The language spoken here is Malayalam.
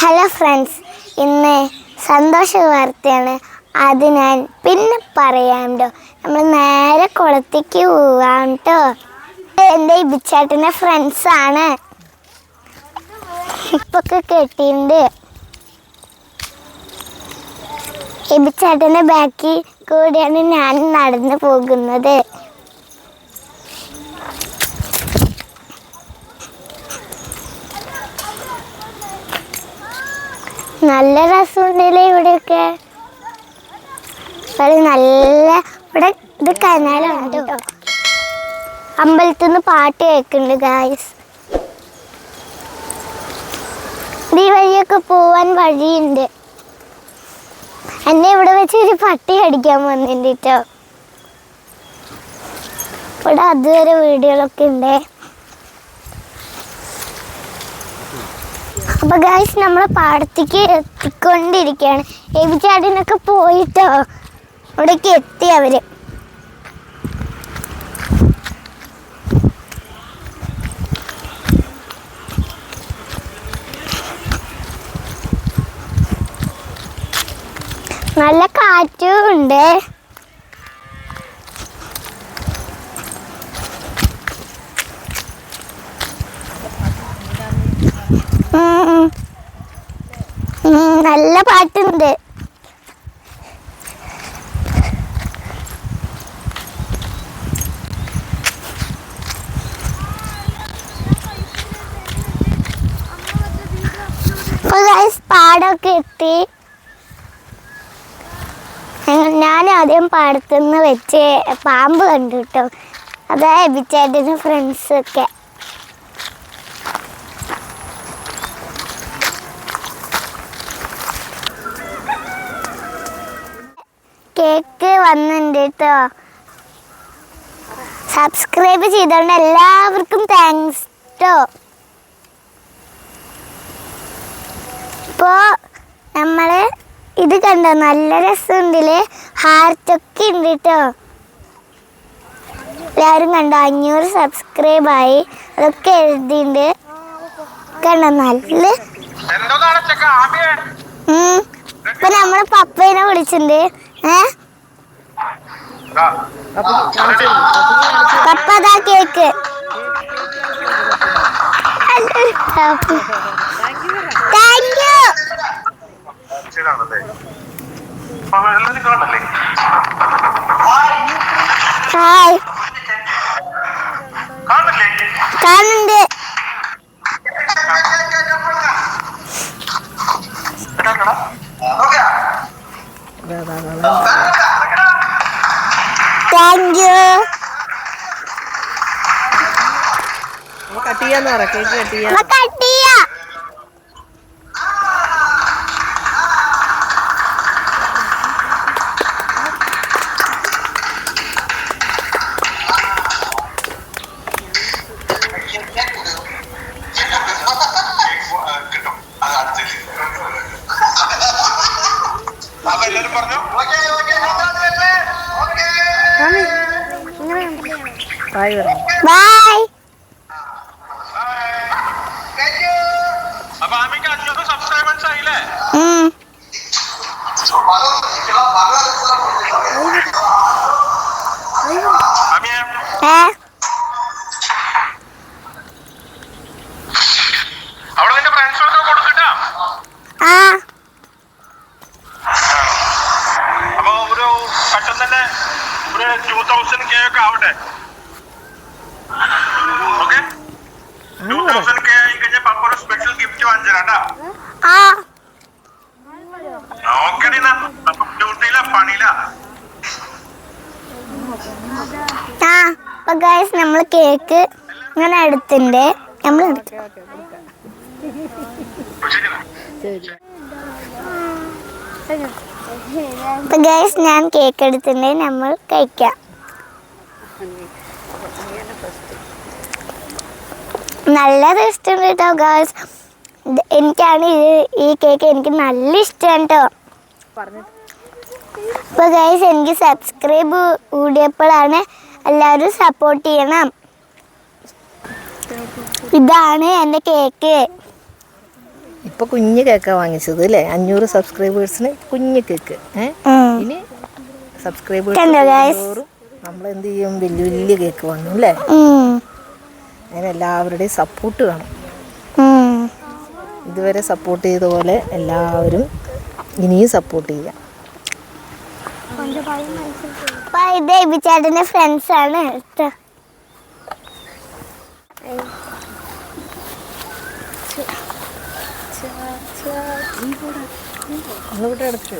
ഹലോ ഫ്രണ്ട്സ് ഇന്ന് സന്തോഷ വാർത്തയാണ്. അത് ഞാൻ പിന്നെ പറയാം നമ്മൾ നേരെ കുളത്തേക്ക് പോവാം കേട്ടോ എന്റെ ബിച്ചാട്ടിന്റെ ഫ്രണ്ട്സാണ് ഇപ്പൊക്കെ കെട്ടിയിട്ടുണ്ട് ബിച്ചാട്ടിന്റെ ബാക്കിൽ കൂടിയാണ് ഞാൻ നടന്നു പോകുന്നത്. നല്ല രസമുണ്ടല്ലേ ഇവിടെയൊക്കെ. നല്ല ഇവിടെ ഇത് കനാലാണ് നിന്ന് പാട്ട് കേൾക്കുന്നുണ്ട് ഗായ്സ് ഈ വഴിയൊക്കെ പോവാൻ വഴിയുണ്ട്. എന്നെ ഇവിടെ വെച്ച് ഒരു പട്ടി അടിക്കാൻ വന്നിട്ടുണ്ട് കേട്ടോ. ഇവിടെ അതുവരെ വീടുകളൊക്കെ ഉണ്ട്. അപ്പൊ ഗായ്സ് നമ്മളെ പാടത്തേക്ക് എത്തിക്കൊണ്ടിരിക്കുകയാണ്. എബിചാടിനൊക്കെ പോയിട്ടോ? അവിടേക്ക് എത്തി അവർ. നല്ല കാറ്റും ഉണ്ട്. നല്ല പാട്ടുണ്ട്. പാടൊക്കെ എത്തി. ഞാൻ ആദ്യം പാടത്തുനിന്ന് വെച്ച് പാമ്പ് കണ്ടു കേട്ടോ അതാ എബിച്ചേട്ടന്റെ ഫ്രണ്ട്സൊക്കെ കേക്ക് വന്നിട്ടുണ്ട് കേട്ടോ സബ്സ്ക്രൈബ് ചെയ്തോണ്ട് എല്ലാവർക്കും താങ്ക്സ് കേട്ടോ ഇപ്പോൾ നമ്മൾ ഇത് കണ്ടോ? നല്ല രസമുണ്ടല്ലേ ഹാർട്ടൊക്കെ ഉണ്ട് കേട്ടോ എല്ലാവരും കണ്ടോ? അഞ്ഞൂറ് സബ്സ്ക്രൈബായി അതൊക്കെ എഴുതിയിട്ടുണ്ട് കണ്ടോ? നല്ല ഉം. ഇപ്പൊ നമ്മൾ പപ്പേനെ വിളിച്ചിട്ടുണ്ട് ഏ? ആ, പപ്പ അതാ cake. Thank you hi thank you cut ചെയ്യാന്ന് പറ കേക്ക് കട്ട് ചെയ്യാൻ കട്ട് ചെയ്യാ. കിട്ടും. അത് അടുത്തില്ല? അപ്പൊ എല്ലാരും പറഞ്ഞു? ഫ്രണ്ട്സിനൊക്കെ കൊടുക്കട്ടാ ആ. അപ്പൊ ഒരു പെട്ടെന്ന് തന്നെ ഒരു ടൂ തൗസൻഡ് കെ ഒക്കെ ആവട്ടെ. ആ അപ്പൊ ഗൈസ് നമ്മൾ കേക്ക് ഇങ്ങനെ എടുത്തിണ്ട്. നമ്മൾ അപ്പൊ ഗൈസ് ഞാൻ കേക്ക് എടുത്തിട്ടുണ്ട് നമ്മൾ കഴിക്കാം. നല്ല ടേസ്റ്റ് ഉണ്ട് കേട്ടോ ഗേൾസ് എനിക്കാണ് ഇത് ഈ കേക്ക് എനിക്ക് നല്ല ഇഷ്ടമാണ് കേട്ടോ പറഞ്ഞു. അപ്പോൾ ഗൈസ് എനിക്ക് സബ്സ്ക്രൈബ് കൂടിയപ്പോഴാണ് എല്ലാവരും സപ്പോർട്ട് ചെയ്യണം. ഇതാണ് എന്റെ കേക്ക് ഇപ്പൊ കുഞ്ഞു കേക്കാ വാങ്ങിച്ചത് അല്ലേ? അഞ്ഞൂറ് സബ്സ്ക്രൈബേഴ്സിന് കുഞ്ഞു കേക്ക് ഇനി സബ്സ്ക്രൈബേഴ്സ് നമ്മൾ എന്ത് ചെയ്യും? വലിയ വലിയ കേക്ക് വാങ്ങും അല്ലേ. അതിന് എല്ലാവരുടെയും സപ്പോർട്ട് വേണം. ഇതുവരെ സപ്പോർട്ട് ചെയ്ത പോലെ എല്ലാവരും ഇനിയും സപ്പോർട്ട് ചെയ്യാം. അപ്പൊ ഇത് ബിച്ചാട്ടിന്റെ ഫ്രണ്ട്സ് ആണ് ട്ടോ. ഒന്നുകൂടെ എടുക്ക്